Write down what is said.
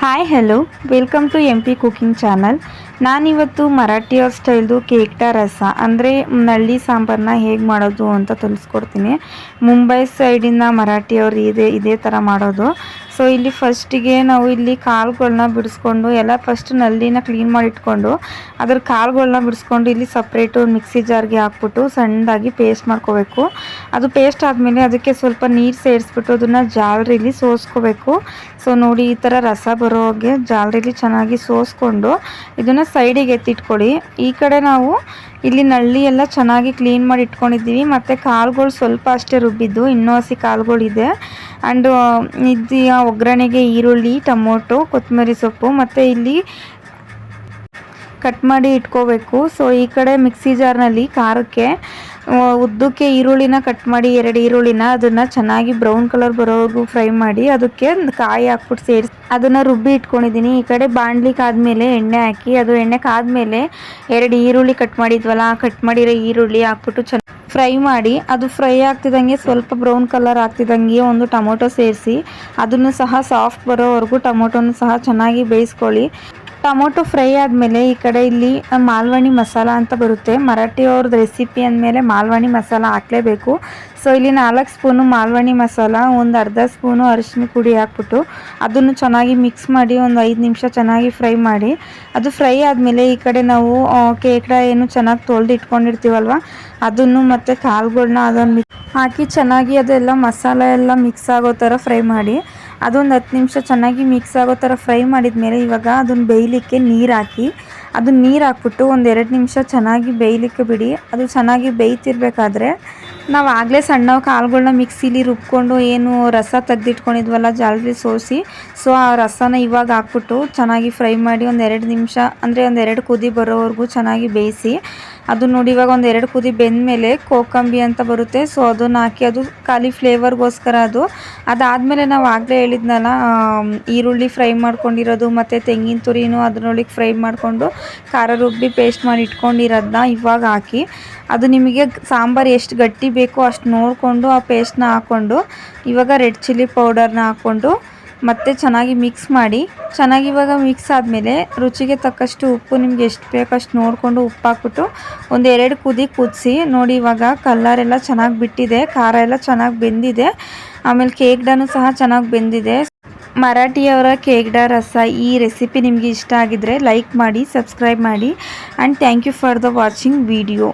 Hi hello welcome to M P cooking channel ನಾನಿವತ್ತು ಮರಾಠಿಯವ್ರ ಸ್ಟೈಲ್ದು ಕೇಕ್ಟ ರಸ, ಅಂದರೆ ನಳ್ಳಿ ಸಾಂಬಾರನ್ನ ಹೇಗೆ ಮಾಡೋದು ಅಂತ ತಿಳಿಸ್ಕೊಡ್ತೀನಿ ಮುಂಬೈ ಸೈಡಿನ ಮರಾಠಿಯವರು ಇದೇ ಇದೇ ಥರ ಮಾಡೋದು. ಸೊ ಇಲ್ಲಿ ಫಸ್ಟಿಗೆ ನಾವು ಇಲ್ಲಿ ಕಾಳುಗಳನ್ನ ಬಿಡಿಸ್ಕೊಂಡು, ಎಲ್ಲ ಫಸ್ಟ್ ನಲ್ಲಿನ ಕ್ಲೀನ್ ಮಾಡಿ ಇಟ್ಕೊಂಡು ಅದ್ರ ಕಾಳುಗಳನ್ನ ಬಿಡಿಸ್ಕೊಂಡು ಇಲ್ಲಿ ಸಪ್ರೇಟು ಮಿಕ್ಸಿ ಜಾರ್ಗೆ ಹಾಕ್ಬಿಟ್ಟು, ಸಣ್ಣದಾಗಿ ಪೇಸ್ಟ್ ಮಾಡ್ಕೋಬೇಕು. ಅದು ಪೇಸ್ಟ್ ಆದಮೇಲೆ ಅದಕ್ಕೆ ಸ್ವಲ್ಪ ನೀರು ಸೇರಿಸ್ಬಿಟ್ಟು ಅದನ್ನು ಜಾಲರಿಲಿ ಸೋಸ್ಕೋಬೇಕು. ಸೊ ನೋಡಿ ಈ ಥರ ರಸ ಬರೋ ಹಾಗೆ ಜಾಲರಿಲಿ ಚೆನ್ನಾಗಿ ಸೋಸ್ಕೊಂಡು ಇದನ್ನು ಸೈಡಿಗೆ ಎತ್ತಿಟ್ಕೊಳ್ಳಿ. ಈ ಕಡೆ ನಾವು ಇಲ್ಲಿ ನಳ್ಳಿ ಎಲ್ಲ ಚೆನ್ನಾಗಿ ಕ್ಲೀನ್ ಮಾಡಿ ಇಟ್ಕೊಂಡಿದ್ದೀವಿ. ಮತ್ತು ಕಾಳುಗಳು ಸ್ವಲ್ಪ ಅಷ್ಟೇ ರುಬ್ಬಿದ್ದು, ಇನ್ನೂ ಹಸಿ ಕಾಳುಗಳಿದೆ ಆ್ಯಂಡ್ ಇದು ಒಗ್ಗರಣೆಗೆ ಈರುಳ್ಳಿ, ಟೊಮೊಟೊ, ಕೊತ್ತಂಬರಿ ಸೊಪ್ಪು, ಮತ್ತು ಇಲ್ಲಿ ಕಟ್ ಮಾಡಿ ಇಟ್ಕೋಬೇಕು. ಸೊ ಈ ಕಡೆ ಮಿಕ್ಸಿ ಜಾರ್ನಲ್ಲಿ ಖಾರಕ್ಕೆ ಉದ್ದಕ್ಕೆ ಈರುಳ್ಳಿನ ಕಟ್ ಮಾಡಿ, ಎರಡು ಈರುಳ್ಳಿನ ಅದನ್ನು ಚೆನ್ನಾಗಿ ಬ್ರೌನ್ ಕಲರ್ ಬರೋವರೆಗೂ ಫ್ರೈ ಮಾಡಿ, ಅದಕ್ಕೆ ಕಾಯಿ ಹಾಕ್ಬಿಟ್ಟು ಸೇರಿಸಿ, ಅದನ್ನು ರುಬ್ಬಿ ಇಟ್ಕೊಂಡಿದ್ದೀನಿ. ಈ ಕಡೆ ಬಾಣಲಿ ಕಾದ್ಮೇಲೆ ಎಣ್ಣೆ ಹಾಕಿ, ಅದು ಎಣ್ಣೆ ಕಾದ್ಮೇಲೆ ಎರಡು ಈರುಳ್ಳಿ ಕಟ್ ಮಾಡಿದ್ವಲ್ಲ ಕಟ್ ಮಾಡಿರೋ ಈರುಳ್ಳಿ ಹಾಕ್ಬಿಟ್ಟು ಚೆನ್ನಾಗಿ ಫ್ರೈ ಮಾಡಿ, ಅದು ಫ್ರೈ ಆಗ್ತಿದ್ದಂಗೆ ಸ್ವಲ್ಪ ಬ್ರೌನ್ ಕಲರ್ ಆಗ್ತಿದ್ದಂಗೆ ಒಂದು ಟೊಮೊಟೊ ಸೇರಿಸಿ, ಅದನ್ನು ಸಹ ಸಾಫ್ಟ್ ಬರೋವರೆಗೂ ಟೊಮೊಟೊನು ಸಹ ಚೆನ್ನಾಗಿ ಬೇಯಿಸ್ಕೊಳ್ಳಿ. ಟೊಮೊಟೊ ಫ್ರೈ ಆದಮೇಲೆ ಈ ಕಡೆ ಇಲ್ಲಿ ಮಾಲ್ವಣಿ ಮಸಾಲ ಅಂತ ಬರುತ್ತೆ. ಮರಾಠಿ ಅವ್ರದ್ದು ರೆಸಿಪಿ ಅಂದಮೇಲೆ ಮಾಲ್ವಣಿ ಮಸಾಲ ಹಾಕಲೇಬೇಕು. ಸೊ ಇಲ್ಲಿ ನಾಲ್ಕು ಸ್ಪೂನು ಮಾಲ್ವಣಿ ಮಸಾಲ, ಒಂದು ಅರ್ಧ ಸ್ಪೂನು ಅರಿಶಿನ ಪುಡಿ ಹಾಕ್ಬಿಟ್ಟು ಅದನ್ನು ಚೆನ್ನಾಗಿ ಮಿಕ್ಸ್ ಮಾಡಿ ಒಂದು ಐದು ನಿಮಿಷ ಚೆನ್ನಾಗಿ ಫ್ರೈ ಮಾಡಿ. ಅದು ಫ್ರೈ ಆದಮೇಲೆ ಈ ಕಡೆ ನಾವು ಕೇಕಡ ಏನು ಚೆನ್ನಾಗಿ ತೊಳೆದು ಇಟ್ಕೊಂಡಿರ್ತೀವಲ್ವ, ಅದನ್ನು ಮತ್ತು ಕಾಳುಗಳ್ನ ಅದನ್ನು ಹಾಕಿ ಚೆನ್ನಾಗಿ ಅದೆಲ್ಲ ಮಸಾಲೆ ಎಲ್ಲ ಮಿಕ್ಸ್ ಆಗೋ ಥರ ಫ್ರೈ ಮಾಡಿ. ಅದೊಂದು ಹತ್ತು ನಿಮಿಷ ಚೆನ್ನಾಗಿ ಮಿಕ್ಸ್ ಆಗೋ ಥರ ಫ್ರೈ ಮಾಡಿದ ಮೇಲೆ ಇವಾಗ ಅದನ್ನು ಬೇಯಲಿಕ್ಕೆ ನೀರು ಹಾಕಿ ಅದನ್ನ ನೀರು ಹಾಕ್ಬಿಟ್ಟು ಒಂದು ಎರಡು ನಿಮಿಷ ಚೆನ್ನಾಗಿ ಬೇಯಲಿಕ್ಕೆ ಬಿಡಿ. ಅದು ಚೆನ್ನಾಗಿ ಬೇಯ್ತಿರ್ಬೇಕಾದ್ರೆ ನಾವು ಆಗಲೇ ಸಣ್ಣ ಕಾಳುಗಳ್ನ ಮಿಕ್ಸಿಲಿ ರುಬ್ಕೊಂಡು ಏನು ರಸ ತೆಗ್ದಿಟ್ಕೊಂಡಿದ್ವಲ್ಲ ಜಾಲ್ರಿ ಸೋಸಿ, ಸೊ ಆ ರಸನ ಇವಾಗ ಹಾಕ್ಬಿಟ್ಟು ಚೆನ್ನಾಗಿ ಫ್ರೈ ಮಾಡಿ ಒಂದು ಎರಡು ನಿಮಿಷ, ಅಂದರೆ ಒಂದು ಎರಡು ಕುದಿ ಬರೋವರೆಗೂ ಚೆನ್ನಾಗಿ ಬೇಯಿಸಿ ಅದು ನೋಡಿ ಇವಾಗ ಒಂದು ಎರಡು ಕುದಿ ಬೆಂದಮೇಲೆ ಕೋಕಂಬಿ ಅಂತ ಬರುತ್ತೆ. ಸೊ ಅದನ್ನು ಹಾಕಿ ಅದು ಖಾಲಿ ಫ್ಲೇವರ್ಗೋಸ್ಕರ ಅದು. ಅದಾದಮೇಲೆ ನಾವು ಆಗಲೇ ಹೇಳಿದ್ನಲ್ಲ ಈರುಳ್ಳಿ ಫ್ರೈ ಮಾಡ್ಕೊಂಡಿರೋದು ಮತ್ತು ತೆಂಗಿನ ತುರಿನೂ ಅದರೊಳಗೆ ಫ್ರೈ ಮಾಡಿಕೊಂಡು ಖಾರ ರುಬ್ಬಿ ಪೇಸ್ಟ್ ಮಾಡಿ ಇಟ್ಕೊಂಡಿರೋದನ್ನ ಇವಾಗ ಹಾಕಿ. ಅದು ನಿಮಗೆ ಸಾಂಬಾರು ಎಷ್ಟು ಗಟ್ಟಿ ಬೇಕೋ ಅಷ್ಟು ನೋಡಿಕೊಂಡು ಆ ಪೇಸ್ಟ್ನ ಹಾಕ್ಕೊಂಡು ಇವಾಗ ರೆಡ್ ಚಿಲ್ಲಿ ಪೌಡರ್ನ ಹಾಕ್ಕೊಂಡು ಮತ್ತೆ ಚೆನ್ನಾಗಿ ಮಿಕ್ಸ್ ಮಾಡಿ. ಚೆನ್ನಾಗಿ ಇವಾಗ ಮಿಕ್ಸ್ ಆದಮೇಲೆ ರುಚಿಗೆ ತಕ್ಕಷ್ಟು ಉಪ್ಪು ನಿಮ್ಗೆ ಎಷ್ಟು ಬೇಕಷ್ಟು ನೋಡಿಕೊಂಡು ಉಪ್ಪು ಹಾಕ್ಬಿಟ್ಟು ಒಂದು ಎರಡು ಕುದಿ ಕುದಿಸಿ ನೋಡಿ ಇವಾಗ ಕಲ್ಲರ್ ಎಲ್ಲ ಚೆನ್ನಾಗಿ ಬಿಟ್ಟಿದೆ, ಖಾರ ಎಲ್ಲ ಚೆನ್ನಾಗಿ ಬೆಂದಿದೆ. ಆಮೇಲೆ ಕೇಕ್ಡನು ಸಹ ಚೆನ್ನಾಗಿ ಬೆಂದಿದೆ. ಮರಾಠಿಯವರ ಕೇಕ್ಡ ರಸ ಈ ರೆಸಿಪಿ ನಿಮಗೆ ಇಷ್ಟ ಆಗಿದ್ರೆ ಲೈಕ್ ಮಾಡಿ ಸಬ್ಸ್ಕ್ರೈಬ್ ಮಾಡಿ and thank you for the watching video